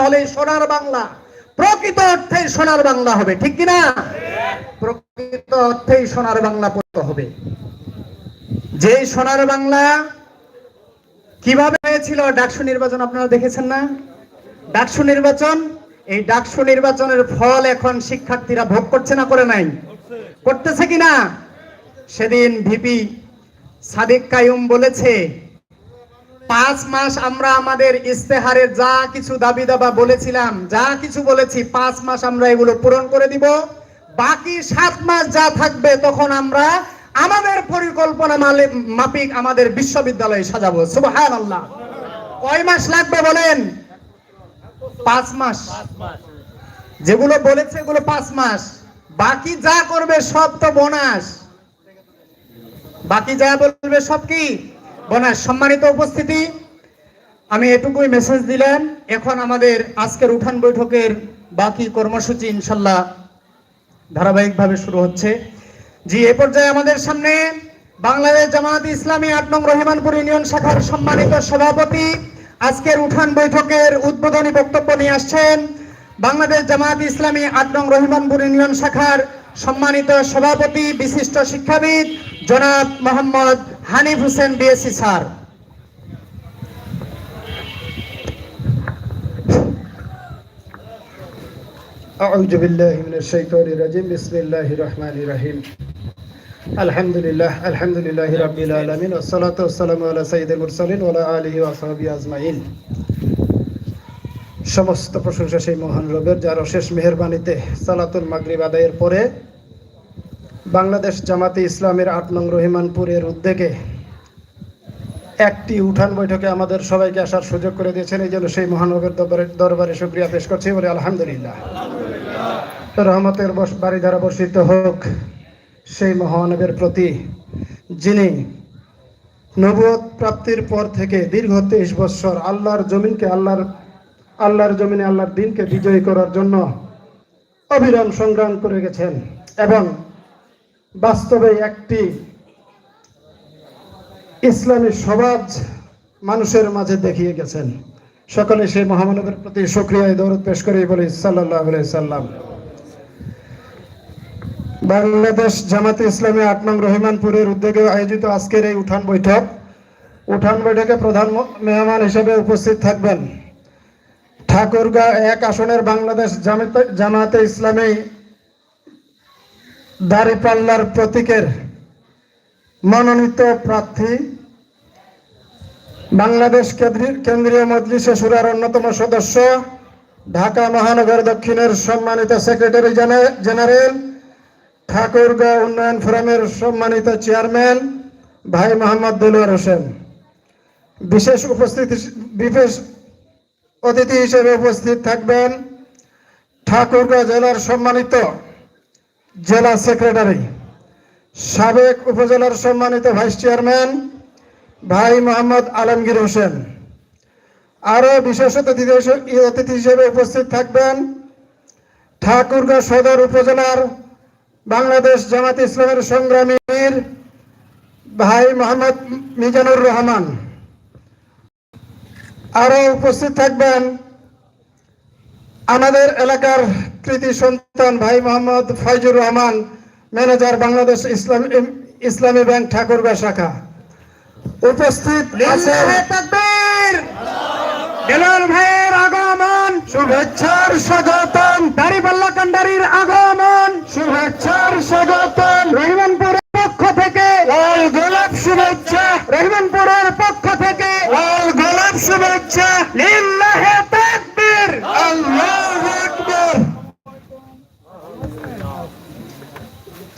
তাহলে সোনার বাংলা প্রকৃত অর্থে সোনার বাংলা হবে, ঠিক কিনা? প্রকৃত অর্থেই সোনার বাংলা পড়তে হবে। যে সোনার বাংলা কীভাবে হয়েছিল? ডাকসু নির্বাচন আপনারা দেখেছেন না? ডাকসু নির্বাচন, এই ডাকসু নির্বাচনের ফল এখন শিক্ষার্থীরা ভোগ করছে না করে নাই? করতেছে কিনা? সেদিন ভিপি সাদিক কায়ুম বলেছে পাঁচ মাস আমরা আমাদের ইস্তেহারে যা কিছু দাবি দাবা বলেছিলাম, যা কিছু বলেছি, পাঁচ মাস আমরা এগুলো পূরণ করে দিব। বাকি সাত মাস যা থাকবে তখন আমরা আমাদের পরিকল্পনা মালে- মাফিক আমাদের বিশ্ববিদ্যালয়ে সাজাবো। সুবহান আল্লাহ কয় মাস লাগবে বলেন? পাঁচ মাস। যেগুলো বলেছে এগুলো পাঁচ মাস। বাকি যা করবে সব তো বোনাস। বাকি যা বলবে সব কি? বোনাস, সম্মানিত উপস্থিতি, আমি এটুকুই মেসেজ দিলাম। এখন আমাদের আজকের উঠান বৈঠকের বাকি কর্মসূচি ইনশাল্লাহ ধারাবাহিকভাবে শুরু হচ্ছে। জি, এ পর্যায়ে আমাদের সামনে বাংলাদেশ জামায়াত ইসলামী আট নং রহিমানপুর ইউনিয়ন শাখার সম্মানিত সভাপতি আজকের উঠান বৈঠকের উদ্বোধনী বক্তব্য নিয়ে আসছেন বাংলাদেশ জামায়াত ইসলামী আট নং রহিমানপুর ইউনিয়ন শাখার সম্মানিত সভাপতি, বিশিষ্ট শিক্ষাবিদ জনাব মোহাম্মদ হানিফ হোসেন বিএসসি স্যার أعوذ بالله من الشيطان الرجيم بسم الله الرحمن الرحيم الحمد لله الحمد لله رب العالمين والصلاة والسلام على سيد المرسلين وعلى آله وصحبه أجمعين সমস্ত প্রশংসা সেই মহান রবের যার অশেষ মেহরবানিতে সালাতুল মাগরিব আদায়ের পরে বাংলাদেশ জামাতে ইসলামের আট নং রহিমানপুরের উদ্যোগে একটি উঠান বৈঠকে আমাদের সবাইকে আসার সুযোগ করে দিয়েছেন। এই জন্য সেই মহানগর দরবারে দরবারে শুক্রিয়া পেশ করছি। বলে, আলহামদুলিল্লাহ। রহমতের বাড়ি দ্বারা বর্ষিত হোক, সেই মহানবের প্রতি যিনি নবুয়ত প্রাপ্তির পর থেকে দীর্ঘ তেইশ বৎসর আল্লাহর জমিনকে আল্লাহর আল্লাহর জমিনে আল্লাহর দিনকে বিজয়ী করার জন্য অবিরাম সংগ্রাম করে গেছেন এবং বাস্তবে একটি ইসলামী সমাজ মানুষের মাঝে দেখিয়ে গেছেন। সকলে সেই মহামানবের প্রতি সক্রিয় দৌড় পেশ করে বলি সাল্লাহ সাল্লাম। বাংলাদেশ জামাতে ইসলামী আট নং রহিমানপুরের উদ্যোগে আয়োজিত আজকের এই উঠান বৈঠক। উঠান বৈঠকে প্রধান মেহমান হিসেবে উপস্থিত থাকবেন। ঠাকুরগাঁ এক আসনের বাংলাদেশ জামাতে ইসলামী দাঁড়িপাল্লার প্রতীকের মনোনীত প্রার্থী বাংলাদেশ কেন্দ্রী- কেন্দ্রীয় মজলিসে সুরার অন্যতম সদস্য, ঢাকা মহানগর দক্ষিণের সম্মানিত সেক্রেটারি জেনে- জেনারেল, ঠাকুরগাঁও উন্নয়ন ফোরামের সম্মানিত চেয়ারম্যান, ভাই মোহাম্মদ দেলোয়ার হোসেন বিশেষ উপস্থিতি বিশেষ অতিথি হিসেবে উপস্থিত থাকবেন ঠাকুরগাঁও জেলার সম্মানিত জেলা সেক্রেটারি। সাবেক উপজেলার সম্মানিত ভাইস চেয়ারম্যান ভাই মোহাম্মদ আলমগীর হোসেন। আরও বিশেষ অতিথি হিসেবে- অতিথি হিসেবে উপস্থিত থাকবেন ঠাকুরগাঁও সদর উপজেলার বাংলাদেশ জামাত ইসলামের সংগ্রামী ভাই মোহাম্মদ মিজানুর রহমান। আরও উপস্থিত থাকবেন আমাদের এলাকার কৃতি সন্তান ভাই মোহাম্মদ ফয়জুর রহমান ম্যানেজার বাংলাদেশ ইসলাম ইসলামী ব্যাংক ঠাকুরগাঁ শাখা। উপস্থিত ভাইয়ের আগমন! শুভেচ্ছার স্বাগতম। দাড়িপাল্লা কান্ডারির আগমন! শুভেচ্ছার স্বাগতম। রহিমানপুরের পক্ষ থেকে! লাল গোলাপ শুভেচ্ছা। রহিমানপুরের পক্ষ থেকে! লাল গোলাপ শুভেচ্ছা। লিল্লাহে তাকবীর আল্লাহু আকবার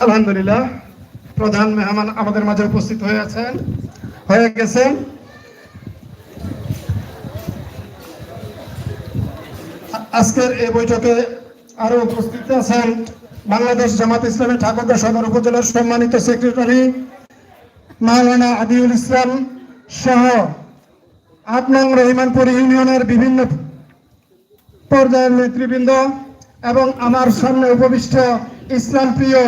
আলহামদুলিল্লাহ, প্রধান মেহমান আমাদের মাঝে উপস্থিত হয়ে আছেন। হয়ে গেছেন। আজকের এই বৈঠকে আরও উপস্থিত আছেন বাংলাদেশ জামাত ইসলামী ঠাকুরগাঁ সদর উপজেলার সম্মানিত সেক্রেটারি মাওলানা আদিউল ইসলাম সহ আট নং রহিমানপুর ইউনিয়নের বিভিন্ন পর্যায়ের নেতৃবৃন্দ এবং আমার সামনে উপবিষ্ট ইসলাম প্রিয়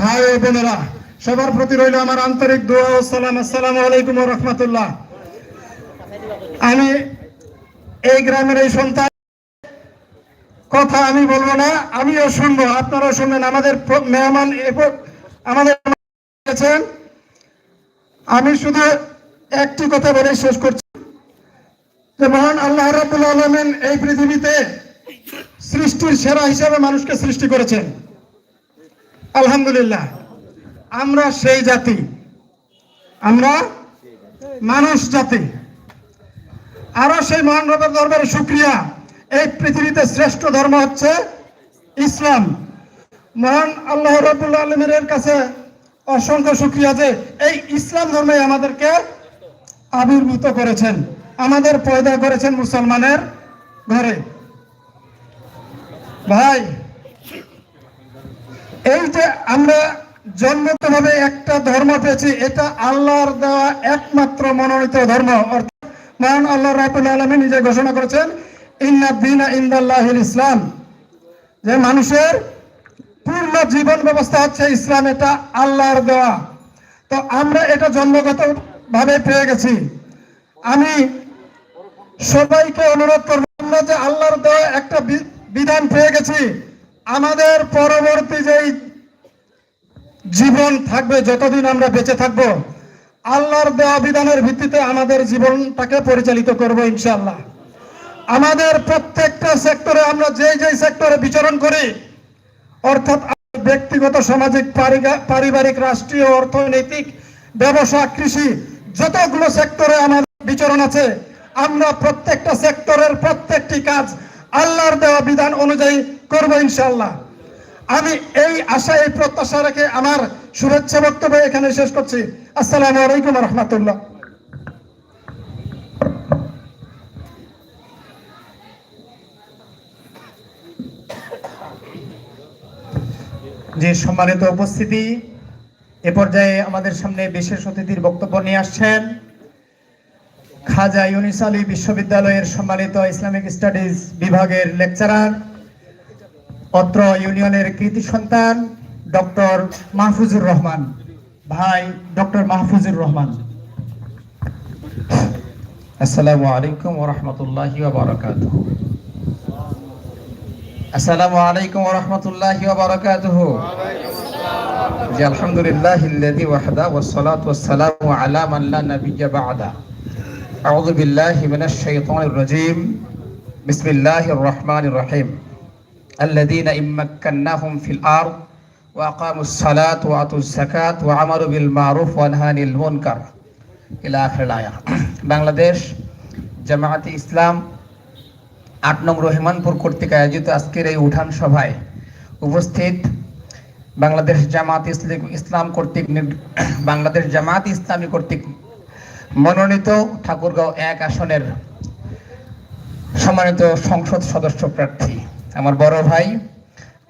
ভাই ও বোনেরা, সবার প্রতি রইল আমার আন্তরিক দোয়া ও সালাম। আসসালামু আলাইকুম রহমতুল্লাহ। আমি এই গ্রামের এই সন্তান কথা আমি বলব না, আমিও শুনব, আপনারাও শুনবেন। আমাদের মেহমান আমাদের আমি শুধু একটি কথা বলে শেষ করছি। মহান আল্লাহ রাবুল আলমেন এই পৃথিবীতে সৃষ্টির সেরা হিসাবে মানুষকে সৃষ্টি করেছেন। আলহামদুলিল্লাহ। আমরা সেই জাতি। আমরা মানুষ জাতি। আরও সেই মহান রবের দরবারে শুক্রিয়া। এই পৃথিবীতে শ্রেষ্ঠ ধর্ম হচ্ছে ইসলাম। মহান আল্লাহ রবুল আলমের কাছে অসংখ্য শুক্রিয়া যে এই ইসলাম ধর্মে আমাদেরকে আবির্ভূত করেছেন। আমাদের পয়দা করেছেন মুসলমানের ঘরে। ভাই, এই যে আমরা জন্মগতভাবে একটা ধর্ম পেয়েছি, এটা আল্লাহর দেওয়া একমাত্র মনোনীত ধর্ম। অর্থাৎ মহান আল্লাহ রাবুল আলমী নিজে ঘোষণা করেছেন, ইন্না দিন ইন্দাল্লাহিল ইসলাম। যে মানুষের পূর্ণ জীবন ব্যবস্থা হচ্ছে ইসলাম, এটা আল্লাহর দেওয়া। তো আমরা এটা জন্মগত ভাবে পেয়ে গেছি। আমি সবাইকে অনুরোধ করব, আমরা যে আল্লাহর দেওয়া একটা বিধান পেয়ে গেছি, আমাদের পরবর্তী যেই জীবন থাকবে, যতদিন আমরা বেঁচে থাকব, আল্লাহর দেওয়া বিধানের ভিত্তিতে আমাদের জীবনটাকে পরিচালিত করব ইনশাআল্লাহ। আমাদের প্রত্যেকটা সেক্টরে আমরা যেই যেই সেক্টরে বিচরণ করি, অর্থাৎ ব্যক্তিগত, সামাজিক পারিবারিক, রাষ্ট্রীয়, অর্থনৈতিক, ব্যবসা, কৃষি, যতগুলো সেক্টরে আমাদের বিচরণ আছে আমরা প্রত্যেকটা সেক্টরের প্রত্যেকটি কাজ আল্লাহর দেওয়া বিধান অনুযায়ী করব ইনশাআল্লাহ। আমি এই আশা, এই প্রত্যাশা রেখে আমার শুভেচ্ছা বক্তব্য এখানে শেষ করছি। আসসালামু আলাইকুম রহমতুল্লাহ। যে সম্মানিত উপস্থিতি, এ পর্যায়ে আমাদের সামনে বিশেষ অতিথির বক্তব্য নিয়ে আসছেন খাজা ইউনিস আলী বিশ্ববিদ্যালয়ের সম্মানিত ইসলামিক স্টাডিজ বিভাগের লেকচারার অত্র ইউনিয়নের কৃতি সন্তান ডক্টর মাহফুজুর রহমান, ভাই ডক্টর মাহফুজুর রহমান। আসসালামু আলাইকুম ওয়া রাহমাতুল্লাহি ওয়া বারাকাতুহু। আসসালামু আলাইকুম ওয়া রাহমাতুল্লাহি ওয়া বারাকাতুহু। জি, আলহামদুলিল্লাহিল্লাযী ওয়াহদা ওয়াস সালাতু ওয়াস সালামু আলা মান লা নাবিয়্যা বা'দা আউযু বিল্লাহি মিনাশ শাইতানির রাজীম বিসমিল্লাহির রহমানির রহিম الذين إن مكناهم في الأرض وأقاموا الصلاة وآتوا الزكاة وعملوا بالمعروف ونهوا عن المنكر ইলা আখির আয়া বাংলাদেশ জামায়াতে ইসলাম আট নং রহিমানপুর কর্তৃক আয়োজিত আজকের এই উঠান সভায় উপস্থিত বাংলাদেশ জামাত ইসলাম ইসলাম কর্তৃক নির- বাংলাদেশ জামাত ইসলামী কর্তৃক মনোনীত ঠাকুরগাঁও এক আসনের সম্মানিত সংসদ সদস্য প্রার্থী, আমার বড় ভাই,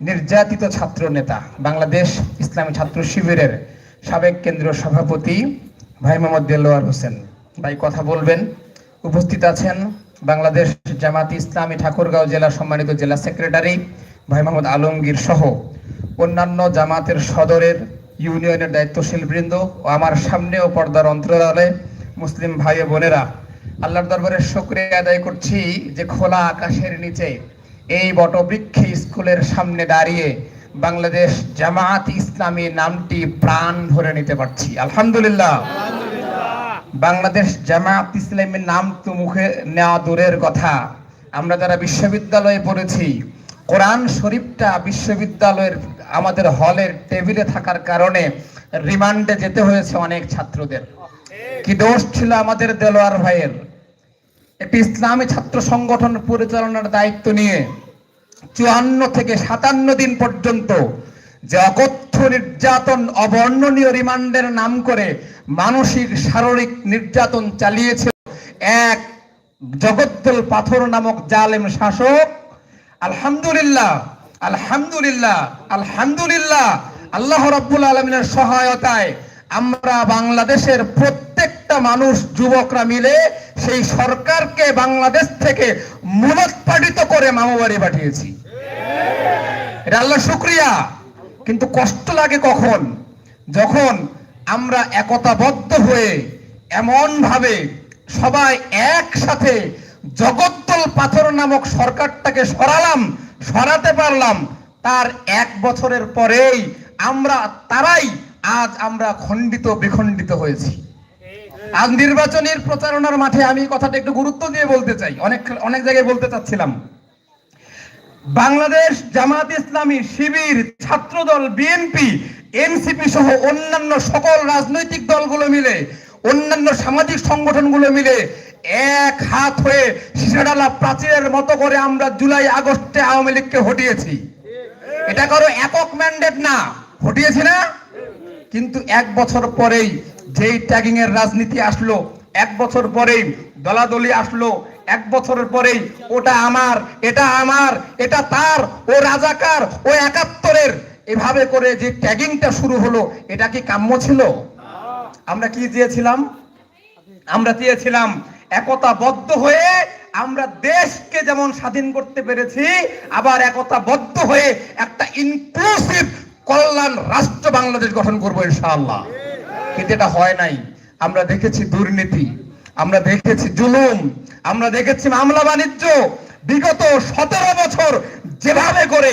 নির্যাতিত ছাত্র নেতা, বাংলাদেশ ইসলামী ছাত্র শিবিরের সাবেক কেন্দ্রীয় সভাপতি ভাই মোহাম্মদ দেলোয়ার হোসেন। ভাই, কথা বলবেন। উপস্থিত আছেন বাংলাদেশ জামাত ইসলামী ঠাকুরগাঁও জেলা সম্মানিত জেলা সেক্রেটারি ভাই মোহাম্মদ আলমগীর সহ অন্যান্য জামাতের সদরের, ইউনিয়নের দায়িত্বশীল বৃন্দ ও আমার সামনে ও পর্দার অন্তরালে মুসলিম ভাই বোনেরা, আল্লাহর দরবারে শুকরিয়া আদায় করছি যে খোলা আকাশের নিচে এই বটবৃক্ষে স্কুলের সামনে দাঁড়িয়ে বাংলাদেশ জামাত ইসলামী নামটি প্রাণ ভরে নিতে পারছি। আলহামদুলিল্লাহ। বাংলাদেশ জামাত ইসলামের নাম তো মুখে নেওয়া দূরের কথা। আমরা যারা বিশ্ববিদ্যালয়ে পড়েছি, কোরআন শরীফটা বিশ্ববিদ্যালয়ের আমাদের হলের টেবিলে থাকার কারণে রিমান্ডে যেতে হয়েছে অনেক ছাত্রদের। কি দোষ ছিল আমাদের দেলোয়ার ভাইয়ের? একটি ইসলামী ছাত্র সংগঠন পরিচালনার দায়িত্ব নিয়ে চুয়ান্ন থেকে সাতান্ন দিন পর্যন্ত যে অকথ্য নির্যাতন, অবর্ণনীয় রিমান্ডের নাম করে মানসিক, শারীরিক নির্যাতন চালিয়েছিল এক জগদ্দল পাথর নামক জালেম শাসক। আলহামদুলিল্লাহ আলহামদুলিল্লাহ আলহামদুলিল্লাহ, আল্লাহ রাব্বুল আলমিনের সহায়তায় আমরা বাংলাদেশের প্রত্যেকটা মানুষ, যুবকরা মিলে সেই সরকারকে বাংলাদেশ থেকে মূলোৎপাটিত করে মামাবাড়ি পাঠিয়েছি। এটা আল্লাহ শুক্রিয়া। কিন্তু কষ্ট লাগে কখন? যখন আমরা একতাবদ্ধ হয়ে এমন ভাবে সবাই একসাথে জগদ্দল পাথর নামক সরকারটাকে সরালাম, সরাতে পারলাম, তার এক বছরের পরেই আমরা তারাই আজ আমরা খণ্ডিত, বিখণ্ডিত হয়েছি। আজ নির্বাচনের প্রচারণার মাঠে আমি কথাটা একটু গুরুত্ব দিয়ে বলতে চাই। অনেক অনেক জায়গায় বলতে চাচ্ছিলাম। বাংলাদেশ জামাত ইসলামী শিবির, ছাত্রদল, বিএনপি, এনসিপি সহ অন্যান্য সকল রাজনৈতিক দলগুলো মিলে, অন্যান্য সামাজিক সংগঠনগুলো মিলে এক হাত হয়ে সিসাডালা প্রাচীরের মতো করে আমরা জুলাই, আগস্টে আওয়ামী লীগকে হটিয়েছি। এটা কারও একক ম্যান্ডেট না। হটিয়েছি না? কিন্তু এক বছর পরেই যেই ট্যাগিং এর রাজনীতি আসলো, এক বছর পরেই দলাদলি আসলো, এক বছরের পরেই ওটা আমার, এটা আমার, এটা তার, ও রাজাকার, ও একাত্তরের। এভাবে করে যে ট্যাগিংটা শুরু হলো, এটা কি কাম্য ছিল? আমরা কি চেয়েছিলাম আমরা চেয়েছিলাম একতাবদ্ধ হয়ে আমরা দেশকে যেমন স্বাধীন করতে পেরেছি, আবার একতাবদ্ধ হয়ে একটা ইনক্লুসিভ কল্যাণ রাষ্ট্র বাংলাদেশ গঠন করব ইনশাআল্লাহ। কিন্তু এটা হয় নাই। আমরা দেখেছি দুর্নীতি, আমরা দেখেছি জুলুম, আমরা দেখেছি মামলা বাণিজ্য। বিগত সতেরো বছর যেভাবে করে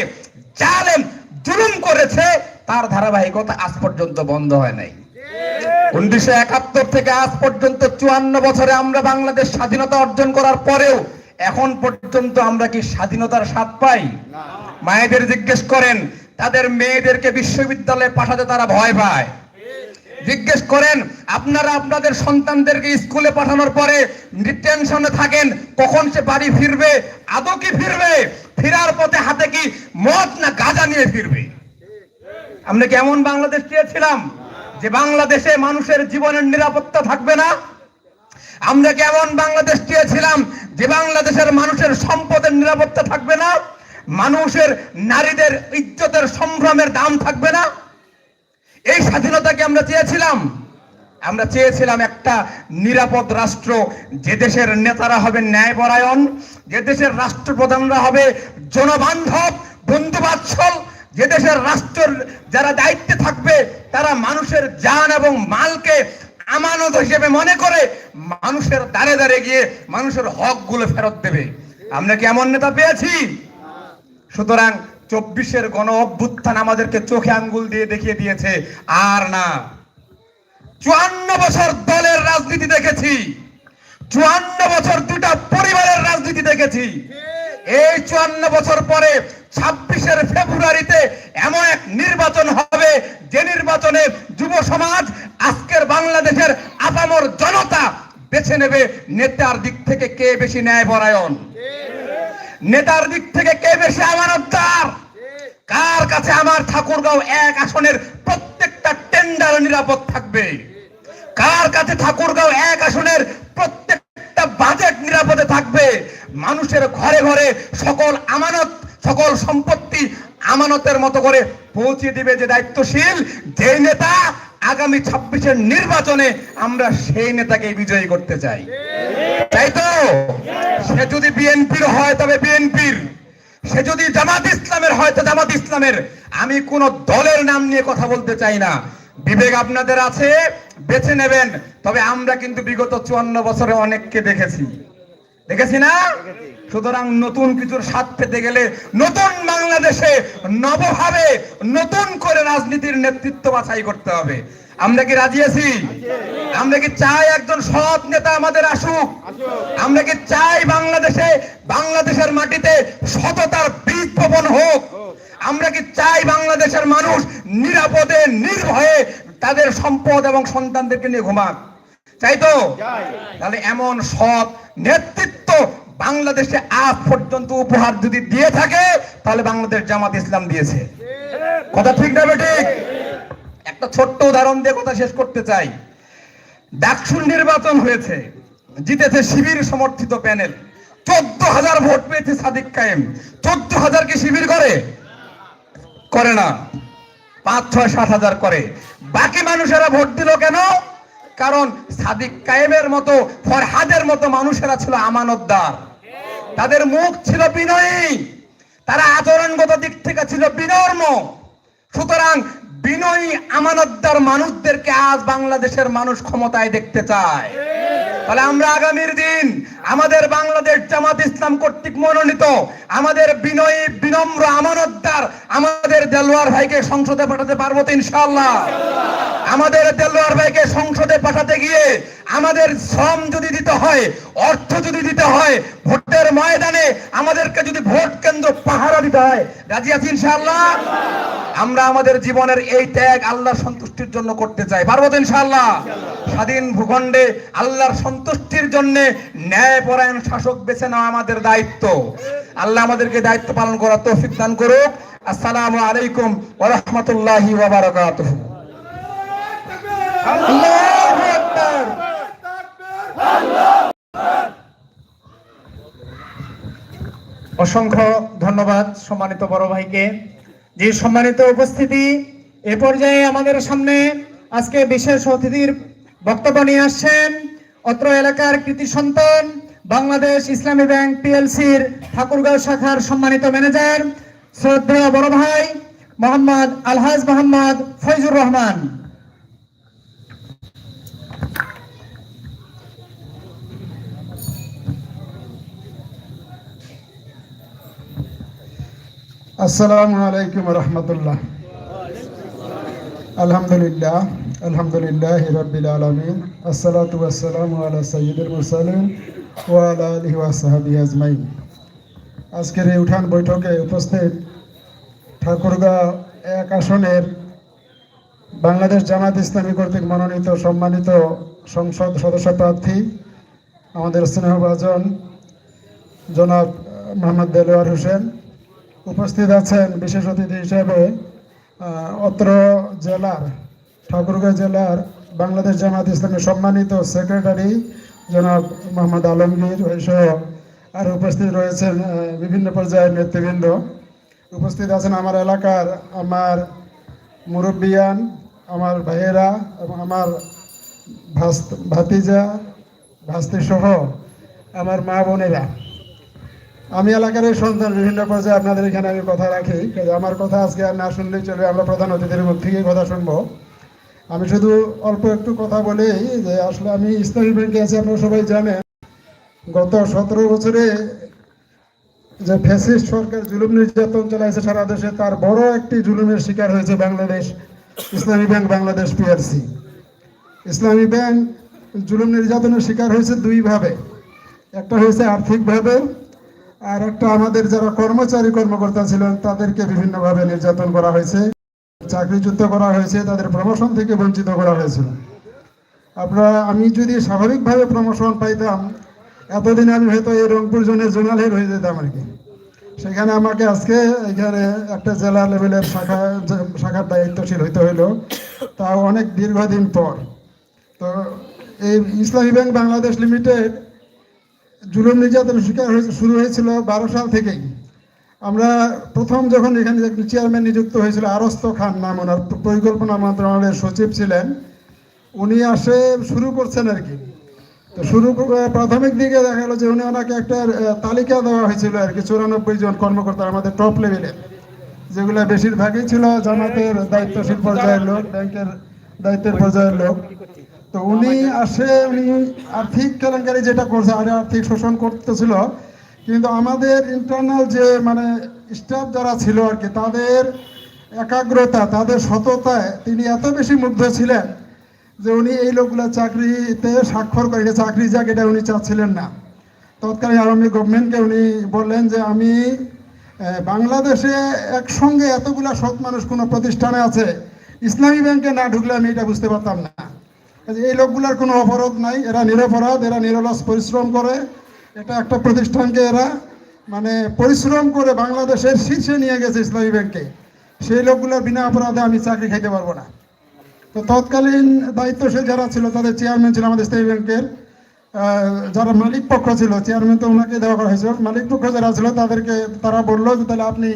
জালেম জুলুম করেছে, তার ধারাবাহিকতা আজ পর্যন্ত বন্ধ হয় নাই। উনিশশো একাত্তর থেকে আজ পর্যন্ত চুয়ান্ন বছরে আমরা বাংলাদেশ স্বাধীনতা অর্জন করার পরেও এখন পর্যন্ত আমরা কি স্বাধীনতার স্বাদ পাই? মায়েদের জিজ্ঞেস করেন তাদের মেয়েদেরকে বিশ্ববিদ্যালয়ে পাঠাতে তারা ভয় পায়। জিজ্ঞেস করেন, আপনারা আপনাদের সন্তানদেরকে স্কুলে পাঠানোর পরে টেনশনে থাকেন, কখন সে বাড়ি ফিরবে, আদৌ কি ফিরবে, ফেরার পথে হাতে কি মদ না গাঁজা নিয়ে ফিরবে? আমরা কেমন বাংলাদেশ চেয়েছিলাম যে বাংলাদেশে মানুষের জীবনের নিরাপত্তা থাকবে না? আমরা কেমন বাংলাদেশ চেয়েছিলাম যে বাংলাদেশের মানুষের সম্পদের নিরাপত্তা থাকবে না? মানুষের নারীদের ইজ্জতের সম্ভ্রমের দাম থাকবে না। এই স্বাধীনতাকে আমরা চেয়েছিলাম। আমরা চেয়েছিলাম একটা নিরাপদ রাষ্ট্র। যে দেশের নেতারা হবে ন্যায়পরায়ণ, যে দেশের রাষ্ট্রপ্রধানরা হবে জনবান্ধব, বন্ধুবাৎসল, যে দেশের রাষ্ট্রের যারা দায়িত্বে থাকবে, তারা মানুষের জান এবং মালকে আমানত হিসেবে মনে করে মানুষের দাঁড়ে দাঁড়ে গিয়ে মানুষের হকগুলো ফেরত দেবে। আমরা কি এমন নেতা পেয়েছি? সুতরাং চব্বিশের গণ অভ্যুত্থান আমাদেরকে চোখে আঙ্গুল দিয়ে দেখিয়ে দিয়েছে, আর না। চুয়ান্ন বছর দলের রাজনীতি দেখেছি, চুয়ান্ন বছর দুটা পরিবারের রাজনীতি দেখেছি। এই চুয়ান্ন বছর পরে ছাব্বিশের ফেব্রুয়ারিতে এমন এক নির্বাচন হবে, যে নির্বাচনে যুব সমাজ আজকের বাংলাদেশের আপামর জনতা বেছে নেবে নেতার দিক থেকে কে বেশি ন্যায়পরায়ণ। নেতার দিক থেকে কে বেশি আমানতদার? কার কাছে আমার ঠাকুরগাঁও এক আসনের প্রত্যেকটা টেন্ডার নিরাপদ থাকবে? কার কাছে ঠাকুরগাঁও এক আসনের প্রত্যেকটা বাজেট নিরাপদে থাকবে? মানুষের ঘরে ঘরে সকল আমানত, সকল সম্পত্তি আমানতের মতো করে পৌঁছে দিবে যে দায়িত্বশীল, যে নেতা আগামী ছাব্বিশের নির্বাচনে আমরা সেই নেতাকে বিজয়ী করতে চাই। তাই তো? সে যদি বিএনপির হয়, তবে বিএনপির। সে যদি জামাত ইসলামের হয়, তো জামাত ইসলামের। আমি কোন দলের নাম নিয়ে কথা বলতে চাই না। বিবেক আপনাদের আছে, বেছে নেবেন। তবে আমরা কিন্তু বিগত চুয়ান্ন বছরে অনেককে দেখেছি। দেখেছি না? সুতরাং নতুন কিছুর স্বাদ পেতে গেলে নতুন বাংলাদেশে নবভাবে নতুন করে রাজনীতির নেতৃত্ব বাছাই করতে হবে। আমরা কি রাজি আছি? আমরা কি চাই একজন সৎ নেতা আমাদের আসুক? আমরা কি চাই বাংলাদেশে বাংলাদেশের মাটিতে সততার বীজ বপন হোক? আমরা কি চাই বাংলাদেশের মানুষ নিরাপদে নির্ভয়ে তাদের সম্পদ এবং সন্তানদেরকে নিয়ে ঘুমাক? চাই তো? তাহলে এমন সৎ নেতৃত্ব বাংলাদেশে আজ পর্যন্ত উপহার যদি দিয়ে থাকে, তাহলে বাংলাদেশ জামাত ইসলাম দিয়েছে। কথা ঠিক না ঠিক একটা ছোট্ট উদাহরণ দিয়ে কথা শেষ করতে চাই। ডাকসুর নির্বাচন হয়েছে, জিতেছে শিবির সমর্থিত প্যানেল। চোদ্দ হাজার ভোট পেয়েছে সাদিক কায়েম। চোদ্দ হাজার কি শিবির করে? করে না। পাঁচ, ছয়, সাত হাজার করে। বাকি মানুষেরা ভোট দিল কেন? কারণ সাদিক কায়েমের মতো, ফরহাদের মতো মানুষেরা ছিল আমানতদার। তাদের মুখ ছিল বিনয়ী। তারা আচরণগত দিক থেকে ছিল বিনর্ম। সুতরাং বিনয়ী আমানতদার মানুষদেরকে আজ বাংলাদেশের মানুষ ক্ষমতায় দেখতে চায়। তাহলে আমরা আগামীর দিন আমাদের বাংলাদেশ জামাত ইসলাম কর্তৃক মনোনীত, আমাদের বিনয়ী, বিনম্র, আমানতদার আমাদের দেলোয়ার ভাইকে সংসদে পাঠাতে পারব তো ইনশাআল্লাহ। আমাদের দেলোয়ার ভাইকে সংসদে পাঠাতে গিয়ে আমাদের শ্রম যদি দিতে হয়, অর্থ যদি দিতে হয়, ভোটের ময়দানে আমাদেরকে যদি ভোট কেন্দ্র পাহারা দিতে হয়, রাজি আছি ইনশাআল্লাহ? আমরা আমাদের জীবনের এই ত্যাগ আল্লাহর সন্তুষ্টির জন্য করতে চাই। পারব তো ইনশাআল্লাহ? স্বাধীন ভূখণ্ডে আল্লাহর সন্তুষ্টির জন্য ন্যায়পরায়ণ শাসক বেছে নেওয়া আমাদের দায়িত্ব। আল্লাহ আমাদেরকে দায়িত্ব পালন করার তৌফিক দান করুক। আসসালামু আলাইকুম ওয়া। অসংখ্য ধন্যবাদ সম্মানিত বড় ভাইকে। যে সম্মানিত উপস্থিতি, এ পর্যায়ে আমাদের সামনে আজকে বিশেষ অতিথির বক্তব্য নিয়ে আসছেন অত্র এলাকার কৃতি সন্তান, বাংলাদেশ ইসলামী ব্যাংক পিএলসির ঠাকুরগাঁও শাখার সম্মানিত ম্যানেজার, শ্রদ্ধেয় বড় ভাই মোহাম্মদ আলহাজ মোহাম্মদ ফৈজুর রহমান। আসসালামু আলাইকুম রহমতুল্লাহ। আলহামদুলিল্লাহ আলহামদুলিল্লাহ রবিল আলমিন, আসসালাতু আসসালামু আলা ওয়া আলা আলিহি ওয়া সাহাবিহি আজমাইন। আজকের এই উঠান বৈঠকে উপস্থিত ঠাকুরগাঁও এক আসনের বাংলাদেশ জামাত ইসলামী কর্তৃক মনোনীত সম্মানিত সংসদ সদস্য প্রার্থী, আমাদের স্নেহভাজন জনাব মোহাম্মদ দেলোয়ার হোসেন উপস্থিত আছেন বিশেষ অতিথি হিসেবে অত্র জেলার ঠাকুরগাঁও জেলার বাংলাদেশ জামাত ইসলামের সম্মানিত সেক্রেটারি জনাব মোহাম্মদ আলমগীর সহ আর উপস্থিত রয়েছেন বিভিন্ন পর্যায়ের নেতৃবৃন্দ। উপস্থিত আছেন আমার এলাকার আমার মুরব্বিয়ান, আমার ভাইয়েরা এবং আমার ভাতিজা, ভাস্তি সহ আমার মা বোনেরা। আমি এলাকার সন্তান বিভিন্ন পর্যায়ে আপনাদের এখানে আমি কথা রাখি। আমার কথা আজকে আর না শুনলেই চলবে, আমরা প্রধান অতিথির মুখ থেকেই কথা শুনব। আমি শুধু অল্প একটু কথা বলেই যে আসলে আমি ইসলামী ব্যাংকে আছি, আপনারা সবাই জানেন। গত সতেরো বছরে যে ফ্যাসিস্ট সরকার জুলুম নির্যাতন চালাইছে সারা দেশে, তার বড় একটি জুলুমের শিকার হয়েছে Bangladesh, Islami bank Bangladesh PRC Islami bank জুলুম নির্যাতনের শিকার হয়েছে দুইভাবে একটা হয়েছে আর্থিকভাবে আর একটা আমাদের যারা কর্মচারী কর্মকর্তা ছিলেন, তাদেরকে বিভিন্নভাবে নির্যাতন করা হয়েছে, চাকরিচ্যুত করা হয়েছে, তাদের প্রমোশন থেকে বঞ্চিত করা হয়েছিল আপনারা আমি যদি স্বাভাবিকভাবে প্রমোশন পাইতাম, এতদিন আমি হয়তো এই রংপুর জোনের জোনাল হেড হয়ে যেতাম আর কি। সেখানে আমাকে আজকে এখানে একটা জেলা লেভেলের শাখা, শাখার দায়িত্বশীল হইতে হইল। তাও অনেক দীর্ঘদিন পর। তো এই ইসলামী ব্যাংক বাংলাদেশ লিমিটেড জুলুম নির্যাতনের শিকার হয়েছে শুরু হয়েছিল বারো সাল থেকেই। আমরা প্রথম যখন এখানে চেয়ারম্যান নিযুক্ত হয়েছিল আরস্ত খান নাম ওনার পরিকল্পনা মন্ত্রণালয়ের সচিব ছিলেন, উনি আসে শুরু করছেন আর কি। তো শুরু প্রাথমিক দিকে দেখা গেলো যে উনি ওনাকে একটা তালিকা দেওয়া হয়েছিল আর কি, চুরানব্বই জন কর্মকর্তা আমাদের টপ লেভেলে যেগুলো বেশিরভাগই ছিল জামাতের দায়িত্বশীল পর্যায়ের লোক, ব্যাংকের দায়িত্বের পর্যায়ের লোক। তো উনি আসে উনি আর্থিক কেলেঙ্কারি যেটা করছে আর আর্থিক শোষণ করতেছিল। কিন্তু আমাদের ইন্টারনাল যে মানে স্টাফ যারা ছিল আর কি তাদের একাগ্রতা তাদের সততায় তিনি এত বেশি মুগ্ধ ছিলেন যে উনি এই লোকগুলো চাকরিতে স্বাক্ষর করে চাকরি যাক এটা উনি চাচ্ছিলেন না। তৎকালীন আওয়ামী গভর্নমেন্টকে উনি বললেন যে আমি বাংলাদেশে একসঙ্গে এতগুলা সৎ মানুষ কোনো প্রতিষ্ঠানে আছে ইসলামী ব্যাংকে না ঢুকলে আমি এটা বুঝতে পারতাম না। এই লোকগুলার কোনো অপরাধ নাই, এরা নিরপরাধ, এরা নিরলস পরিশ্রম করে। এটা একটা প্রতিষ্ঠানকে এরা মানে পরিশ্রম করে বাংলাদেশের শীর্ষে নিয়ে গেছে ইসলামী ব্যাংকে সেই লোকগুলোর বিনা অপরাধে আমি চাকরি খাইতে পারব না। তো তৎকালীন দায়িত্বশীল যারা ছিল, তাদের চেয়ারম্যান ছিল আমাদের স্টেট ব্যাংকের। যারা মালিক পক্ষ ছিল চেয়ারম্যান তো ওনাকে দেওয়া করা হয়েছিল। মালিক পক্ষ যারা ছিল, তাদেরকে তারা বলল যে, তাহলে আপনি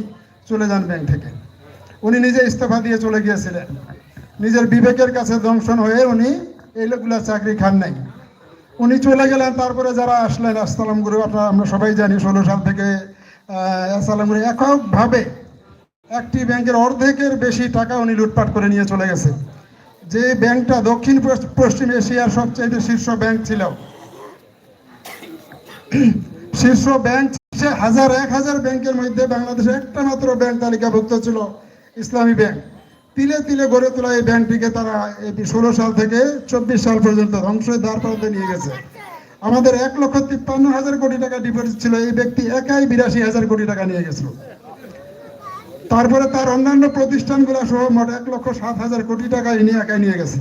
চলে যান ব্যাংক থেকে। উনি নিজে ইস্তফা দিয়ে চলে গিয়েছিলেন। নিজের বিবেকের কাছে দংশন হয়ে উনি এই লোকগুলো চাকরি খান নাই। উনি চলে গেলেন, তারপরে যারা আসলেন, আসসালাম গুরু, আপনারা আমরা সবাই জানি ষোলো সাল থেকে আসসালাম গুরু। এককভাবে একটি ব্যাংকের অর্ধেকের বেশি টাকা উনি লুটপাট করে নিয়ে চলে গেছে। যে ব্যাংকটা দক্ষিণ পশ্চিম এশিয়ার সবচেয়ে শীর্ষ ব্যাংক ছিল, শীর্ষ ব্যাংক হাজার এক হাজার ব্যাংকের মধ্যে বাংলাদেশে একটা মাত্র ব্যাংক তালিকাভুক্ত ছিল, ইসলামী ব্যাংক। তিলে তিলে গড়ে তোলা এই ব্যাংকটিকে তারা এই ষোলো সাল থেকে চব্বিশ সাল পর্যন্ত ধ্বংসের দ্বার প্রান্তে নিয়ে গেছে। আমাদের এক লক্ষ তিপ্পান্ন হাজার কোটি টাকা ডিপোজিট ছিল, এই ব্যক্তি একাই বিরাশি হাজার কোটি টাকা নিয়ে গেছিল। তারপরে তার অন্যান্য প্রতিষ্ঠানগুলো সহ মোট এক লক্ষ সাত হাজার কোটি টাকা ইনি একাই নিয়ে গেছে।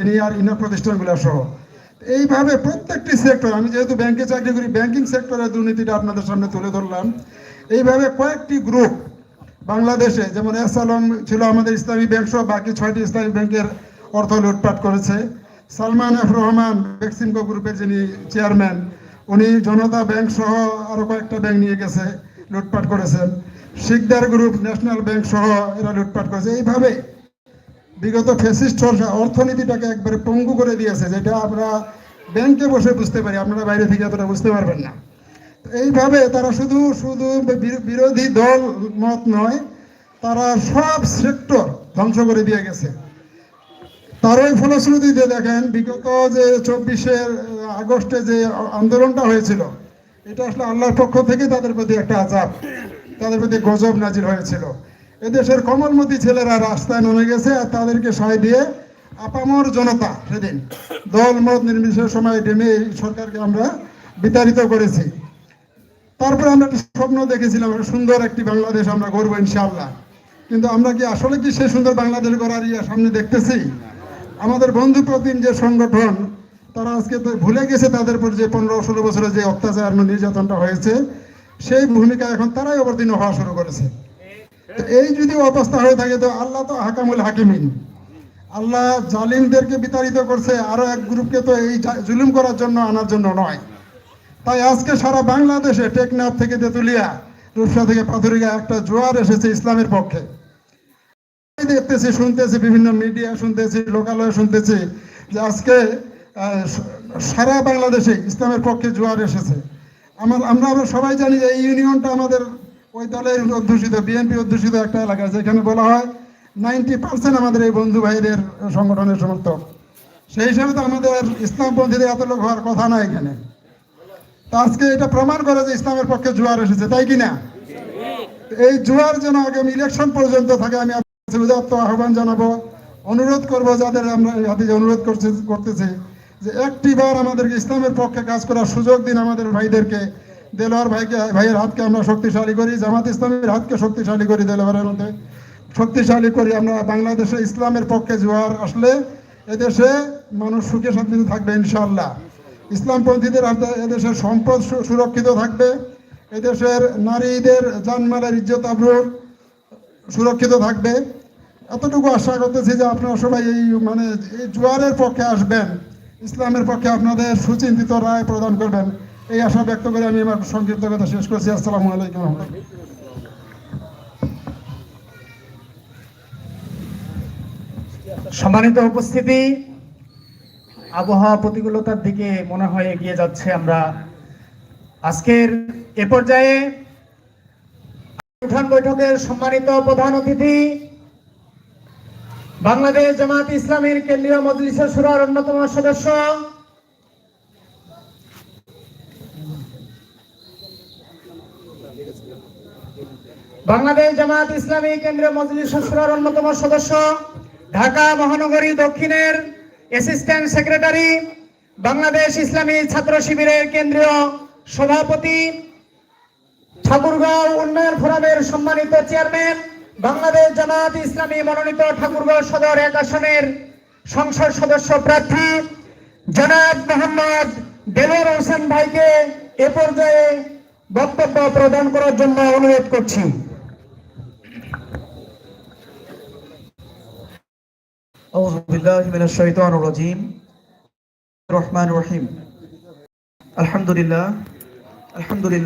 ইনি আর ইনা প্রতিষ্ঠানগুলো সহ। এইভাবে প্রত্যেকটি সেক্টর আমি যেহেতু ব্যাংকে চাকরি করি ব্যাংকিং সেক্টরের দুর্নীতিটা আপনাদের সামনে তুলে ধরলাম। এইভাবে কয়েকটি গ্রুপ বাংলাদেশে যেমন এস আলম ছিল আমাদের ইসলামী ব্যাংক সহ বাকি ছয়টি ইসলামী ব্যাংকের অর্থ লুটপাট করেছে। সালমান এফ রহমান বেক্সিমকো গ্রুপের যিনি চেয়ারম্যান, উনি জনতা ব্যাংক সহ আরও কয়েকটা ব্যাংক নিয়ে গেছে, লুটপাট করেছেন। শিকদার গ্রুপ, ন্যাশনাল ব্যাংক সহ এরা লুটপাট করেছে। এইভাবে বিগত ফেসিস্ট অর্থনীতিটাকে একবারে পঙ্গু করে দিয়েছে, যেটা আমরা ব্যাংকে বসে বুঝতে পারি। আপনারা বাইরে থেকে এতটা বুঝতে পারবেন না। এইভাবে তারা শুধু শুধু বিরো- বিরোধী দল মত নয়, তারা সব সেক্টর ধ্বংস করে দিয়ে গেছে। তারই ফলশ্রুতিতে দেখেন, বিগত যে চব্বিশের আগস্টে যে আন্দোলনটা হয়েছিল, এটা আসলে আল্লাহর পক্ষ থেকে তাদের প্রতি একটা আজাব তাদের প্রতি গজব নাজির হয়েছিল। এদেশের কমলমতি ছেলেরা রাস্তায় নেমে গেছে আর তাদেরকে সায় দিয়ে আপামর জনতা সেদিন দল মত নির্বিশেষে সময় ডেমে সরকারকে আমরা বিতাড়িত করেছি। তারপরে আমরা একটা স্বপ্ন দেখেছিলাম সুন্দর একটি বাংলাদেশ আমরা গড়বো ইনশাআল্লাহ। কিন্তু আমরা কি আসলে কি সে সুন্দর বাংলাদেশ গড়ার ইয়া সামনে দেখতেছি? আমাদের বন্ধু প্রতিম যে সংগঠন, তারা আজকে তো ভুলে গেছে তাদের উপর যে পনেরো ষোলো বছরে যে অত্যাচার নির্যাতনটা হয়েছে, সেই ভূমিকা এখন তারাই অবতীর্ণ হওয়া শুরু করেছে। এই যদি অবস্থা হয়ে থাকে, তো আল্লাহ তো হাকামুল হাকিমিন। আল্লাহ জালিমদেরকে বিতাড়িত করছে, আরও এক গ্রুপকে তো এই জুলুম করার জন্য আনার জন্য নয়। তাই আজকে সারা বাংলাদেশে টেকনাফ থেকে তেতুলিয়া, রূপসা থেকে পাথুরিয়া একটা জোয়ার এসেছে ইসলামের পক্ষে। দেখতেছি, শুনতেছি, বিভিন্ন মিডিয়া শুনতেছি, লোকালয়ে শুনতেছি যে আজকে সারা বাংলাদেশে ইসলামের পক্ষে জোয়ার এসেছে। আমার, আমরা আমরা সবাই জানি যে এই ইউনিয়নটা আমাদের ওই দলের অধ্যুষিত, বিএনপি অধ্যুষিত একটা এলাকা, যেখানে বলা হয় নাইনটি পার্সেন্ট আমাদের এই বন্ধু ভাইদের সংগঠনের সমর্থক। সেই হিসাবে তো আমাদের ইসলামপন্থীদের এত লোক হওয়ার কথা না এখানে। তা আজকে এটা প্রমাণ করে যে ইসলামের পক্ষে জোয়ার এসেছে, তাই কিনা এই জোয়ার যেন আগামী ইলেকশন পর্যন্ত থাকে, আমি আহ্বান জানাব, অনুরোধ করব যাদের আমরা হাতে অনুরোধ করছে, করতেছি, যে একটি বার আমাদেরকে ইসলামের পক্ষে কাজ করার সুযোগ দিন আমাদের ভাইদেরকে, দেলোয়ার ভাইকে, ভাইয়ের হাতকে আমরা শক্তিশালী করি, জামাত ইসলামের হাতকে শক্তিশালী করি দেলোয়ারের মধ্যে, শক্তিশালী করি আমরা বাংলাদেশে ইসলামের পক্ষে জোয়ার আসলে এদেশে মানুষ সুখে শান্তিতে থাকবে ইনশাল্লাহ ইসলামপন্থীদের এদেশের সম্পদ সুরক্ষিত থাকবে। এদেশের নারীদের জানমালের ইজ্জত আবরুর সুরক্ষিত থাকবে। এতটুকু আশা করতেছি যে আপনারা সবাই এই মানে এই জোয়ারের পক্ষে আসবেন। ইসলামের পক্ষে আপনাদের সুচিন্তিত রায় প্রদান করবেন। এই আশা ব্যক্ত করে আমি আমার সংক্ষিপ্ত কথা শেষ করছি। আসসালামু আলাইকুম সম্মানিত উপস্থিতি আবহাওয়া প্রতিকূলতার দিকে মনে হয় এগিয়ে যাচ্ছে আমরা। আজকের এ পর্যায়ে উঠান বৈঠকের সম্মানিত প্রধান অতিথি, বাংলাদেশ জামাত ইসলামীর কেন্দ্রীয় মজলিসের সুরার অন্যতম সদস্য, বাংলাদেশ জামাত ইসলামী কেন্দ্রীয় মজলিস সুরার অন্যতম সদস্য, ঢাকা মহানগরী দক্ষিণের অ্যাসিস্ট্যান্ট সেক্রেটারি বাংলাদেশ ইসলামী ছাত্র শিবিরের কেন্দ্রীয় সভাপতি, ঠাকুরগাঁও উন্নয়ন ফোরামের সম্মানিত চেয়ারম্যান, বাংলাদেশ জামাত ইসলামী মনোনীত ঠাকুরগাঁও সদর এক আসনের সংসদ সদস্য প্রার্থী, জনাব মোহাম্মদ দেলোয়ার হোসেন ভাইকে এ পর্যায়ে বক্তব্য প্রদান করার জন্য অনুরোধ করছি। أعوذ بالله من الشيطان الرجيم الرحمن الرحيم الحمد لله الحمد لله